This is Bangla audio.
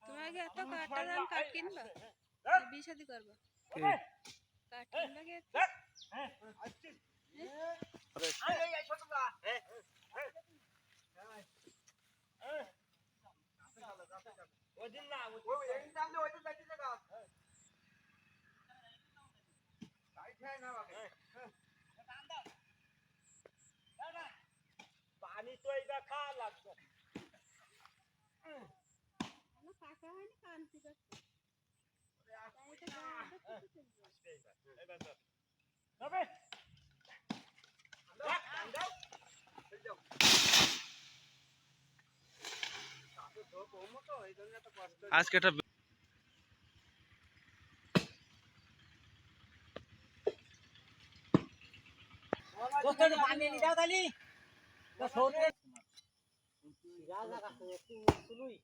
তোমাকে এত কাটা দাম কাঠ কিনবা? বিয়ে শাদি করবা? কাঠ কিনবা তবে আজকে একটা পানি নিয়ে যাও তালি তো সরে যা যা কাছে একটু তুলুই